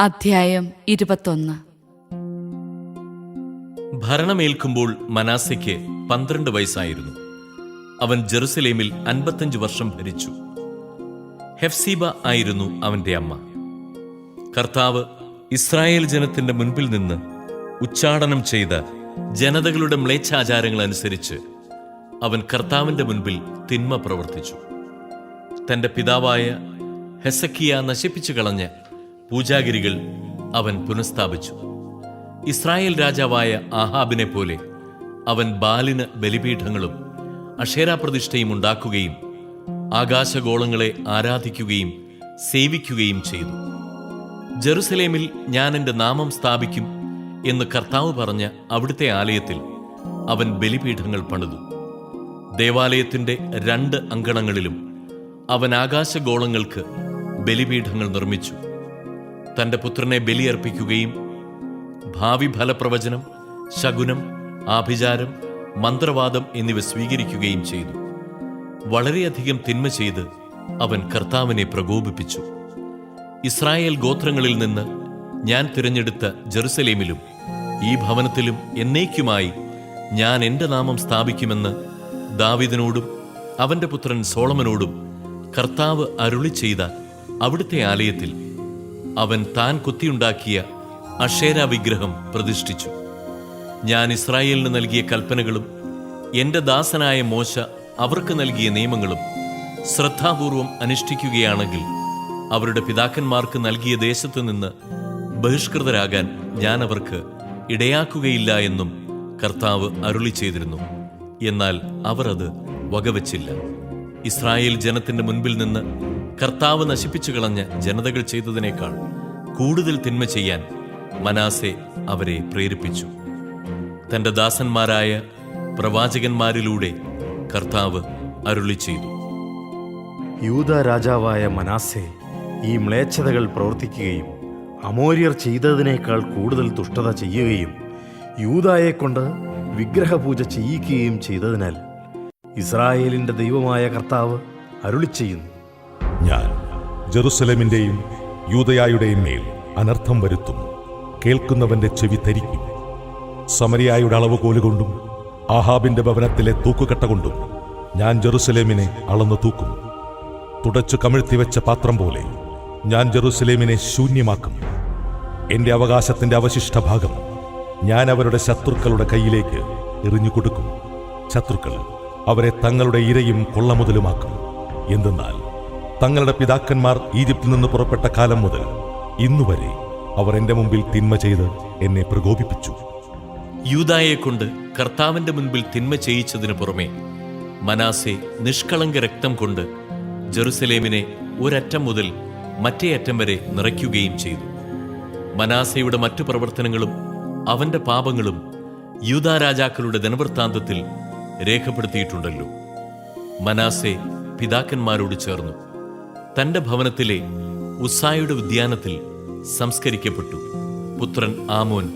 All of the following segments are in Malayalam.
അധ്യായം ഇരുപത്തൊന്ന്. ഭരണമേൽക്കുമ്പോൾ മനാസയ്ക്ക് പന്ത്രണ്ട് വയസ്സായിരുന്നു. അവൻ ജെറുസലേമിൽ അൻപത്തഞ്ച് വർഷം ഭരിച്ചു. ഹെഫ്സീബ ആയിരുന്നു അവന്റെ അമ്മ. കർത്താവ് ഇസ്രായേൽ ജനത്തിന്റെ മുൻപിൽ നിന്ന് ഉച്ചാടനം ചെയ്ത ജനതകളുടെ മ്ലേച്ഛാചാരങ്ങൾ അനുസരിച്ച് അവൻ കർത്താവിന്റെ മുൻപിൽ തിന്മ പ്രവർത്തിച്ചു. തന്റെ പിതാവായ ഹെസക്കിയ നശിപ്പിച്ചു കളഞ്ഞ പൂജാഗിരികൾ അവൻ പുനഃസ്ഥാപിച്ചു. ഇസ്രായേൽ രാജാവായ ആഹാബിനെ പോലെ അവൻ ബാലിന് ബലിപീഠങ്ങളും അക്ഷേരാപ്രതിഷ്ഠയും ഉണ്ടാക്കുകയും ആകാശഗോളങ്ങളെ ആരാധിക്കുകയും സേവിക്കുകയും ചെയ്തു. ജെറുസലേമിൽ ഞാൻ എന്റെ നാമം സ്ഥാപിക്കും എന്ന് കർത്താവ് പറഞ്ഞ അവിടുത്തെ ആലയത്തിൽ അവൻ ബലിപീഠങ്ങൾ പണിതു. ദേവാലയത്തിന്റെ രണ്ട് അങ്കണങ്ങളിലും അവൻ ആകാശഗോളങ്ങൾക്ക് ബലിപീഠങ്ങൾ നിർമ്മിച്ചു. തന്റെ പുത്രനെ ബലിയർപ്പിക്കുകയും ഭാവി ഫലപ്രവചനം ശകുനം ആഭിചാരം മന്ത്രവാദം എന്നിവ സ്വീകരിക്കുകയും ചെയ്തു. വളരെയധികം തിന്മ ചെയ്ത് അവൻ കർത്താവിനെ പ്രകോപിപ്പിച്ചു. ഇസ്രായേൽ ഗോത്രങ്ങളിൽ നിന്ന് ഞാൻ തിരഞ്ഞെടുത്ത ജെറുസലേമിലും ഈ ഭവനത്തിലും എന്നേക്കുമായി ഞാൻ എന്റെ നാമം സ്ഥാപിക്കുമെന്ന് ദാവിദിനോടും അവന്റെ പുത്രൻ സോളമനോടും കർത്താവ് അരുളി ചെയ്ത അവിടുത്തെ ആലയത്തിൽ അവൻ താൻ കുത്തിയുണ്ടാക്കിയ അഷേര വിഗ്രഹം പ്രതിഷ്ഠിച്ചു. ഞാൻ ഇസ്രായേലിന് നൽകിയ കൽപ്പനകളും എന്റെ ദാസനായ മോശ അവർക്ക് നൽകിയ നിയമങ്ങളും ശ്രദ്ധാപൂർവം അനുഷ്ഠിക്കുകയാണെങ്കിൽ അവരുടെ പിതാക്കന്മാർക്ക് നൽകിയ ദേശത്തു നിന്ന് ബഹിഷ്കൃതരാകാൻ ഞാൻ അവർക്ക് ഇടയാക്കുകയില്ല എന്നും കർത്താവ് അരുളി ചെയ്തിരുന്നു. എന്നാൽ അവർ അത് വകവച്ചില്ല. ഇസ്രായേൽ ജനത്തിന്റെ മുൻപിൽ നിന്ന് കർത്താവ് നശിപ്പിച്ചു കളഞ്ഞ ജനതകൾ ചെയ്തതിനേക്കാൾ കൂടുതൽ തിന്മ ചെയ്യാൻ മനാസെ അവരെ പ്രേരിപ്പിച്ചു. തന്റെ ദാസന്മാരായ പ്രവാചകന്മാരിലൂടെ കർത്താവ് അരുളി ചെയ്തു. യൂത രാജാവായ മനാസെ ഈ മ്ലേച്ഛതകൾ പ്രവർത്തിക്കുകയും അമോര്യർ ചെയ്തതിനേക്കാൾ കൂടുതൽ ദുഷ്ടത ചെയ്യുകയും യൂതായെക്കൊണ്ട് വിഗ്രഹപൂജ ചെയ്യിക്കുകയും ചെയ്തതിനാൽ ഇസ്രായേലിന്റെ ദൈവമായ കർത്താവ് അരുളി ചെയ്യുന്നു ഞാൻ ജെറുസലേമിന്റെയും യൂതയായുടെയും മേൽ അനർത്ഥം വരുത്തും. കേൾക്കുന്നവന്റെ ചെവി ധരിക്കും. സമരിയായുടെ അളവുകോലുകൊണ്ടും ആഹാബിന്റെ ഭവനത്തിലെ തൂക്കുകട്ട കൊണ്ടും ഞാൻ ജെറുസലേമിനെ അളന്നു തൂക്കും. തുടച്ചു കമിഴ്ത്തിവെച്ച പാത്രം പോലെ ഞാൻ ജെറുസലേമിനെ ശൂന്യമാക്കും. എന്റെ അവകാശത്തിന്റെ അവശിഷ്ട ഭാഗം ഞാൻ അവരുടെ ശത്രുക്കളുടെ കയ്യിലേക്ക് എറിഞ്ഞു കൊടുക്കും. ശത്രുക്കൾ അവരെ തങ്ങളുടെ ഇരയും കൊള്ളമുതലുമാക്കും. എന്തെന്നാൽ തങ്ങളുടെ പിതാക്കന്മാർ ഈജിപ്തിൽ നിന്ന് പുറപ്പെട്ട കാലം മുതൽ ഇന്നുവരെ അവർ എന്റെ മുമ്പിൽ തിന്മ ചെയ്ത് എന്നെ പ്രകോപിപ്പിച്ചു. യൂതായെ കൊണ്ട് കർത്താവിന്റെ മുൻപിൽ തിന്മ ചെയ്യിച്ചതിനു പുറമെ മനാസെ നിഷ്കളങ്ക രക്തം കൊണ്ട് ജെറുസലേമിനെ ഒരറ്റം മുതൽ മറ്റേ അറ്റം വരെ നിറയ്ക്കുകയും ചെയ്തു. മനാസയുടെ മറ്റു പ്രവർത്തനങ്ങളും അവന്റെ പാപങ്ങളും യൂതാ രാജാക്കളുടെ ദിനവൃത്താന്തത്തിൽ രേഖപ്പെടുത്തിയിട്ടുണ്ടല്ലോ. മനാസെ പിതാക്കന്മാരോട് ചേർന്നു. തന്റെ ഭവനത്തിലെ ഉസായുടെ ഉദ്യാനത്തിൽ സംസ്കരിക്കപ്പെട്ടു. പുത്രൻ ആമോൻ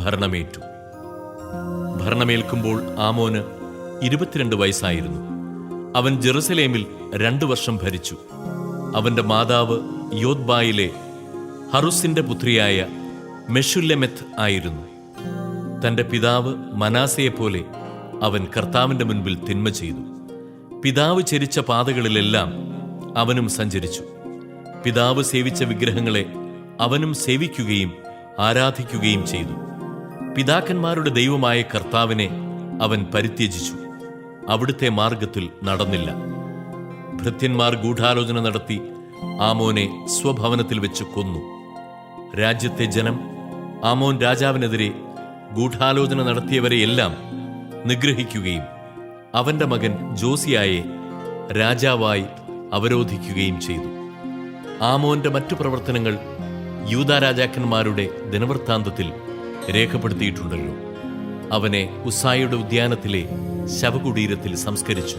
ഭരണമേറ്റു. ഭരണമേൽക്കുമ്പോൾ ആമോന് ഇരുപത്തിരണ്ട് വയസ്സായിരുന്നു. അവൻ ജെറുസലേമിൽ രണ്ടു വർഷം ഭരിച്ചു. അവന്റെ മാതാവ് യോദ്ബായിലെ ഹറുസിന്റെ പുത്രിയായ മെഷുല്ലമെത്ത് ആയിരുന്നു. തന്റെ പിതാവ് മനാസയെപ്പോലെ അവൻ കർത്താവിന്റെ മുൻപിൽ തിന്മ ചെയ്തു. പിതാവ് ചരിച്ച പാതകളിലെല്ലാം അവനും സഞ്ചരിച്ചു. പിതാവ് സേവിച്ച വിഗ്രഹങ്ങളെ അവനും സേവിക്കുകയും ആരാധിക്കുകയും ചെയ്തു. പിതാക്കന്മാരുടെ ദൈവമായ കർത്താവിനെ അവൻ പരിത്യജിച്ചു. അവിടുത്തെ മാർഗത്തിൽ നടന്നില്ല. ഭൃത്യന്മാർ ഗൂഢാലോചന നടത്തി ആമോനെ സ്വഭവനത്തിൽ വെച്ച് കൊന്നു. രാജ്യത്തെ ജനം ആമോൻ രാജാവിനെതിരെ ഗൂഢാലോചന നടത്തിയവരെയെല്ലാം നിഗ്രഹിക്കുകയും അവന്റെ മകൻ ജോസിയായെ രാജാവായി അവരോധിക്കുകയും ചെയ്തു. ആമോന്റെ മറ്റു പ്രവർത്തനങ്ങൾ യൂത രാജാക്കന്മാരുടെ ദിനവൃത്താന്തത്തിൽ രേഖപ്പെടുത്തിയിട്ടുണ്ടല്ലോ. അവനെ ഉസായുടെ ഉദ്യാനത്തിലെ ശവകുടീരത്തിൽ സംസ്കരിച്ചു.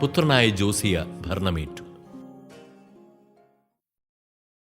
പുത്രനായ ജോസിയ ഭരണമേറ്റു.